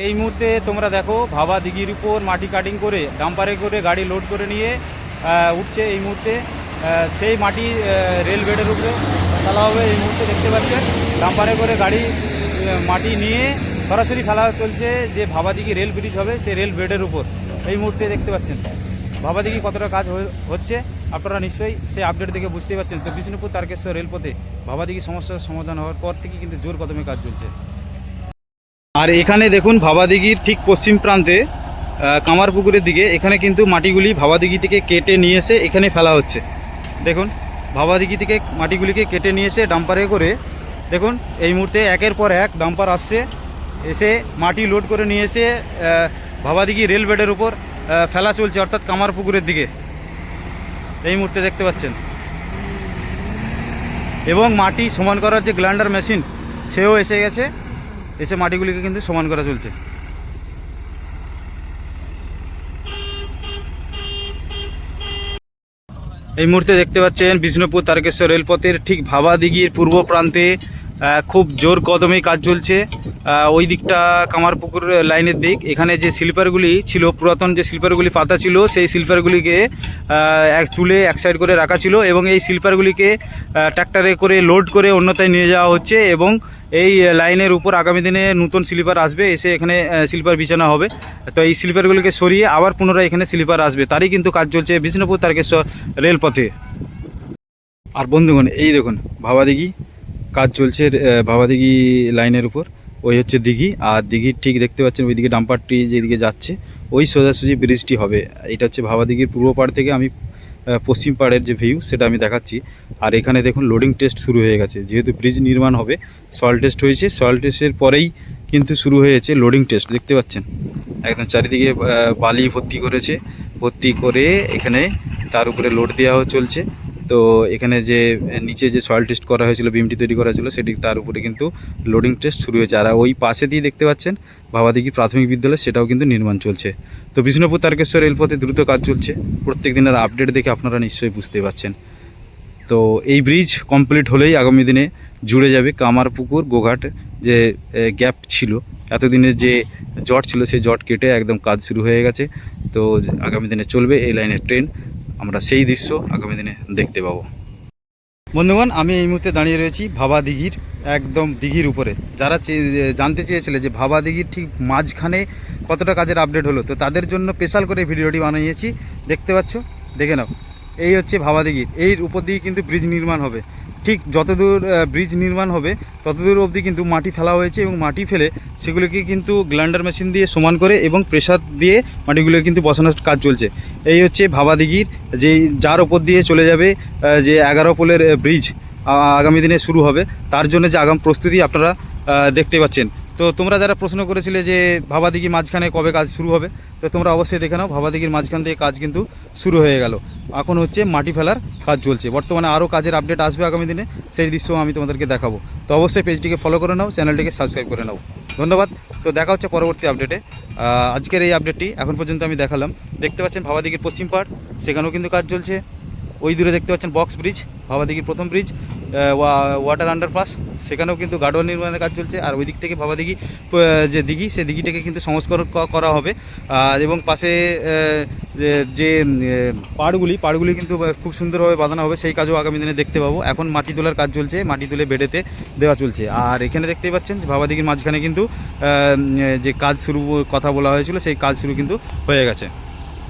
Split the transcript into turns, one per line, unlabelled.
এই মুহূর্তে তোমরা দেখো ভাবা দিঘির উপর মাটি কাটিং করে ডাম্পারে করে গাড়ি লোড করে নিয়ে উঠছে এই মুহূর্তে। সেই মাটি রেল বেডের উপরে ফেলা হবে এই মুহূর্তে দেখতে পাচ্ছেন। ডাম্পারে করে গাড়ি মাটি নিয়ে সরাসরি ফেলা চলছে যে ভাবা দিঘি রেল ব্রিজ হবে সেই রেল বেডের উপর। এই মুহূর্তে দেখতে পাচ্ছেন। ভাবা দিঘি কতটা কাজ হচ্ছে আপনারা নিশ্চয়ই সেই আপডেট দেখে বুঝতেই পারছেন। তো বিষ্ণুপুর তারকেশ্বর রেলপথে ভাবা দিঘি সমস্যার সমাধান হওয়ার পর থেকে কিন্তু জোর কদমে কাজ চলছে। আর এখানে দেখুন ভাবাদিঘির ঠিক পশ্চিম প্রান্তে কামারপুকুরের দিকে। এখানে কিন্তু মাটিগুলি ভাবাদিঘি থেকে কেটে নিয়ে এসে এখানে ফেলা হচ্ছে। দেখুন, ভাবাদিঘি থেকে মাটিগুলিকে কেটে নিয়ে এসে ডাম্পারে করে, দেখুন, এই মুহূর্তে একের পর এক ডাম্পার আসছে। এসে মাটি লোড করে নিয়ে এসে ভাবাদিঘি রেল বেডের উপর ফেলা চলছে অর্থাৎ কামারপুকুরের দিকে। এই মুহূর্তে দেখতে পাচ্ছেন। এবং মাটি সমান করার যে গ্ল্যান্ডার মেশিন সেও এসে গেছে। এসে মাটিগুলিকে কিন্তু সমান করা চলছে। এই মুহূর্তে দেখতে পাচ্ছেন বিষ্ণুপুর তারকেশ্বর রেলপথের ঠিক ভাবা দিঘির পূর্ব প্রান্তে খুব জোর কদমে কাজ চলছে। ওই দিকটা কামারপুকুর লাইনের দিক। এখানে যে স্লিপারগুলি ছিল, পুরাতন যে স্লিপারগুলি পাতা ছিল, সেই স্লিপারগুলিকে এক তুলে এক সাইড করে রাখা ছিল এবং এই স্লিপারগুলিকে ট্র্যাক্টরে করে লোড করে অন্যথায় নিয়ে যাওয়া হচ্ছে এবং এই লাইনের উপর আগামী দিনে নতুন স্লিপার আসবে, এসে এখানে স্লিপার বিছানা হবে। তো এই স্লিপারগুলিকে সরিয়ে আবার পুনরায় এখানে স্লিপার আসবে। তারই কিন্তু কাজ চলছে বিষ্ণুপুর তারকেশ্বর রেলপথে। আর বন্ধুগণ, এই দেখুন, ভাবাদিঘি। কাজ চলছে ভাবাদিঘি লাইনের উপর। ওই হচ্ছে দিঘি, আর দিঘির ঠিক দেখতে পাচ্ছেন ওইদিকে ডাম্পারটি যেদিকে যাচ্ছে, ওই সোজাসুজি ব্রিজটি হবে। এটা হচ্ছে ভাবাদিঘির পূর্ব পাড় থেকে আমি পশ্চিম পাড়ের যে ভিউ সেটা আমি দেখাচ্ছি। আর এখানে দেখুন লোডিং টেস্ট শুরু হয়ে গেছে। যেহেতু ব্রিজ নির্মাণ হবে সয়েল টেস্ট হয়েছে সয়েল টেস্টের পরেই কিন্তু শুরু হয়েছে লোডিং টেস্ট দেখতে পাচ্ছেন? একদম চারিদিকে বালি ভর্তি করেছে। ভর্তি করে এখানে তার উপরে লোড দেওয়া চলছে। তো এখানে যে নিচে যে সয়েল টেস্ট করা হয়েছিল বিমটি তৈরি করা ছিল সেটি তার উপরে কিন্তু লোডিং টেস্ট শুরু হয়েছে। আর ওই পাশে দিয়ে দেখতে পাচ্ছেন, ভাবাদিঘি প্রাথমিক বিদ্যালয়, সেটাও কিন্তু নির্মাণ চলছে। তো বিষ্ণুপুর তারকেশ্বর রেলপথে দ্রুত কাজ চলছে। প্রত্যেক দিনের আপডেট দেখে আপনারা নিশ্চয়ই বুঝতে পারছেন। তো এই ব্রিজ কমপ্লিট হলেই আগামী দিনে জুড়ে যাবে কামারপুকুর, গোঘাট যে গ্যাপ ছিল। এতদিনের যে জট ছিল, সেই জট কেটে একদম কাজ শুরু হয়ে গেছে। তো আগামী দিনে চলবে এই লাইনের ট্রেন আমরা সেই দৃশ্য আগামী দিনে দেখতে পাবো। বন্ধুগণ, আমি এই মুহূর্তে দাঁড়িয়ে রয়েছি ভাবা দিঘির, একদম দিঘির উপরে। যারা জানতে চেয়েছিলে যে ভাবা দিঘির ঠিক মাঝখানে কতটা কাজের আপডেট হলো, তো তাদের জন্য স্পেশাল করে ভিডিওটি বানিয়েছি। দেখতে পাচ্ছ? দেখে নাও। এই হচ্ছে ভাবা দিঘির এর উপর দিয়ে কিন্তু ব্রিজ নির্মাণ হবে। ঠিক যতদূর ব্রিজ নির্মাণ হবে, ততদূর অবধি কিন্তু মাটি ফেলা হয়েছে এবং মাটি ফেলে সেগুলোকে কিন্তু গ্ল্যান্ডার মেশিন দিয়ে সমান করে এবং প্রেসার দিয়ে মাটিগুলো কিন্তু বসানোর কাজ চলছে। এই হচ্ছে ভাবা দিঘির যে যার ওপর দিয়ে চলে যাবে যে এগারো পোলের ব্রিজ আগামী দিনে শুরু হবে। তার জন্য যে আগাম প্রস্তুতি আপনারা দেখতে পাচ্ছেন। তো তোমরা যারা প্রশ্ন করেছিলে যে ভাবাদিঘি মাঝখানে কবে কাজ শুরু হবে, তো তোমরা অবশ্যই দেখে নাও, ভাবাদিঘির মাঝখান থেকে কাজ কিন্তু শুরু হয়ে গেল। এখন হচ্ছে মাটি ফেলার কাজ চলছে। বর্তমানে আরও কাজের আপডেট আসবে আগামী দিনে, সেই দৃশ্য আমি তোমাদেরকে দেখাবো। তো অবশ্যই পেজটিকে ফলো করে নাও চ্যানেলটিকে সাবস্ক্রাইব করে নাও। ধন্যবাদ। তো দেখা হচ্ছে পরবর্তী আপডেটে আজকের এই আপডেটটি এখন পর্যন্ত আমি দেখালাম। দেখতে পাচ্ছেন ভাবাদিঘির পশ্চিম পাড় সেখানেও কিন্তু কাজ চলছে। ওই দূরে দেখতে পাচ্ছেন বক্স ব্রিজ ভাবাদিঘির প্রথম ব্রিজ ওয়াটার আন্ডারপাস সেখানেও কিন্তু গার্ডওয়াল নির্মাণের কাজ চলছে। আর ওই দিক থেকে ভাবাদিঘি যে দিঘি, সেই দিঘিটাকে কিন্তু সংস্করণ ক- করা হবে। এবং পাশে যে- পাড়গুলি পাড়গুলি কিন্তু খুব সুন্দরভাবে বাঁধানো হবে। সেই কাজও আগামী দিনে দেখতে পাবো। এখন মাটি তোলার কাজ চলছে। মাটি তুলে বেডেতে দেওয়া চলছে। আর এখানে দেখতেই পাচ্ছেন যে ভাবাদিঘির মাঝখানে কিন্তু যে কাজ শুরু, কথা বলা হয়েছিল, সেই কাজ শুরু কিন্তু হয়ে গেছে।